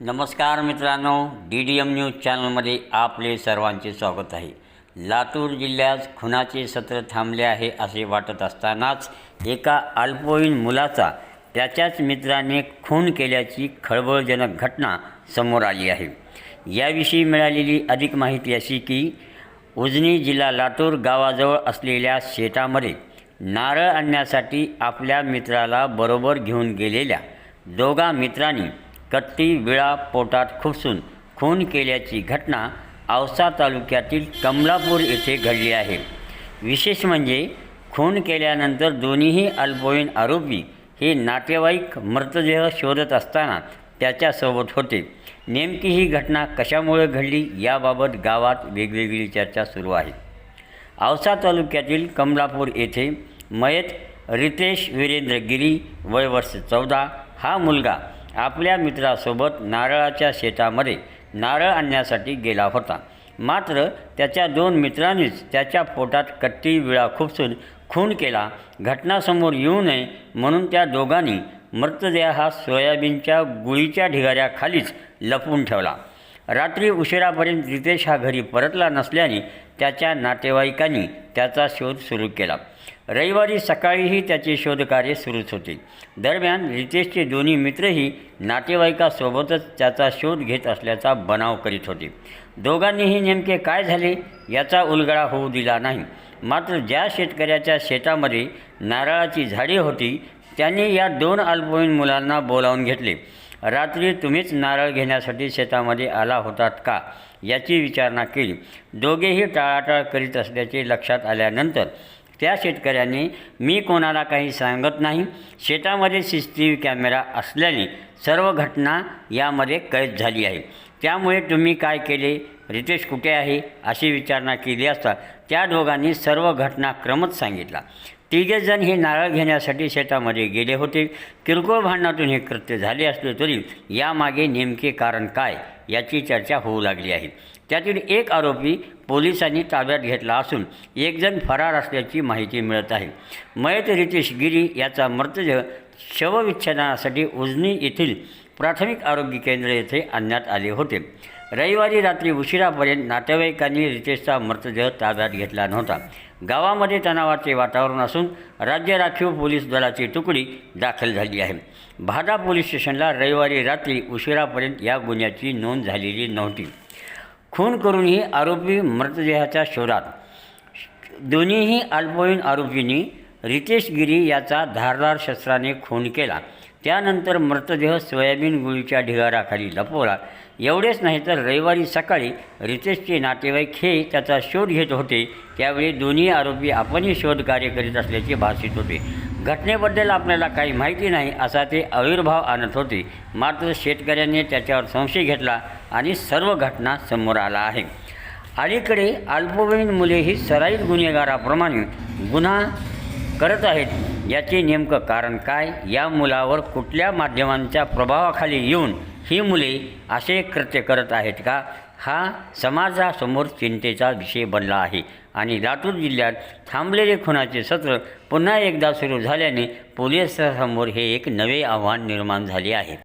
नमस्कार मित्रांनो D D M news चॅनलमध्ये आपले सर्वांचे स्वागत आहे. लातूर जिल्ह्यात खुनाचे सत्र थांबले आहे असे वाटत असतानाच एका अल्पवयीन मुलाचा त्याच्याच मित्राने खून केल्याची खळबळजनक घटना समोर आली आहे. याविषयी मिळालेली अधिक माहिती अशी की उजनी जिल्हा लातूर गावाजवळ असलेल्या शेतामध्ये नारळ आणण्यासाठी आपल्या मित्राला बरोबर घेऊन गेलेल्या दोघा मित्रांनी कट्टी विळा पोटात खुपसून खून केल्याची घटना औसा तालुक्यातील कमलापूर येथे घडली आहे. विशेष म्हणजे खून केल्यानंतर दोन्हीही अल्पवयीन आरोपी हे नातेवाईक मृतदेह शोधत असताना त्याच्यासोबत होते. नेमकी ही घटना कशामुळे घडली याबाबत गावात वेगवेगळी चर्चा सुरू आहे. औसा तालुक्यातील कमलापूर येथे मयत रितेश वीरेंद्र गिरी वय वर्ष चौदा हा मुलगा आपल्या मित्रासोबत नारळाच्या शेतामध्ये नारळ आणण्यासाठी गेला होता. मात्र त्याच्या दोन मित्रांनीच त्याच्या पोटात कट्टी विळा खुपसून खून केला. घटनासमोर येऊ नये म्हणून त्या दोघांनी मृतदेह हा सोयाबीनच्या गुळीच्या ढिगाऱ्याखालीच लपवून ठेवला. रात्री उशिरापर्यंत रितेश हा घरी परतला नसल्याने त्याच्या नातेवाईकांनी त्याचा शोध सुरू केला. रविवारी सकाळीही त्याचे शोधकार्य सुरूच होते. दरम्यान रितेशचे दोन्ही मित्रही नातेवाईकासोबतच त्याचा शोध घेत असल्याचा बनाव करीत होते. दोघांनीही नेमके काय झाले याचा उलगडा होऊ दिला नाही. मात्र ज्या शेतकऱ्याच्या शेतामध्ये नारळाची झाडे होती त्यांनी या दोन अल्पवयीन मुलांना बोलावून घेतले. रात्री तुम्हीच नारळ घेण्यासाठी शेतामध्ये आला होतात का? याची विचारणा केली. दोघेही टाळाटाळ करीत असल्याचे लक्षात आल्यानंतर त्या शेतकऱ्यांनी मी कोणाला काही सांगत नाही. शेतामध्ये C C T V camera असल्याने सर्व घटना यामध्ये कैद झाली आहे. त्यामुळे तुम्ही काय केले? रितेश कुठे आहे? अशी विचारणा केली असता त्या दोघांनी सर्व घटनाक्रमच सांगितला. तिघेजण हे नारळ घेण्यासाठी शेतामध्ये गेले होते. किरकोळ भांडणातून हे कृत्य झाले असले तरी यामागे नेमके कारण काय याची चर्चा होऊ लागली आहे. त्यातील एक आरोपी पोलिसांनी ताब्यात घेतला असून एकजण फरार असल्याची माहिती मिळत आहे. मयत रितेश गिरी याचा मृतदेह शवविच्छेदनासाठी उजनी येथील प्राथमिक आरोग्य केंद्र येथे आणण्यात आले होते. रविवारी रात्री उशिरापर्यंत नातेवाईकांनी रितेशचा मृतदेह ताब्यात घेतला नव्हता. गावामध्ये तणावाचे वातावरण असून राज्य राखीव पोलीस दलाची तुकडी दाखल झाली आहे. भादा पोलीस स्टेशनला रविवारी रात्री उशिरापर्यंत या गुन्ह्याची नोंद झालेली नव्हती. खून करूनही आरोपी मृतदेहाच्या शोधात. दोन्हीही अल्पवयीन आरोपींनी रितेश गिरी याचा धारदार शस्त्राने खून केला. त्यानंतर मृतदेह सोयाबीन गुळीच्या ढिगाराखाली लपवला. एवढेच नाही तर रविवारी सकाळी रितेशचे नातेवाईक हे त्याचा शोध घेत होते. त्यावेळी दोन्ही आरोपी आपणही शोध कार्य करीत असल्याचे भासित होते. घटनेबद्दल आपल्याला काही माहिती नाही असा ते आविर्भाव आणत होते. मात्र शेतकऱ्यांनी त्याच्यावर संशय घेतला आणि सर्व घटना समोर आला आहे. अलीकडे अल्पवयीन मुले ही सराईत गुन्हेगाराप्रमाणे गुन्हा करत आहेत. याचे नेमकं कारण काय? या मुलावर कुठल्या माध्यमांच्या प्रभावाखाली येऊन ही मुले असे कृत्य करत आहेत का? हा समाजासमोर चिंतेचा विषय बनला आहे. आणि लातूर जिल्ह्यात थांबलेले खुनाचे सत्र पुन्हा एकदा सुरू झाल्याने पोलिसांसमोर हे एक नवे आव्हान निर्माण झाले आहे.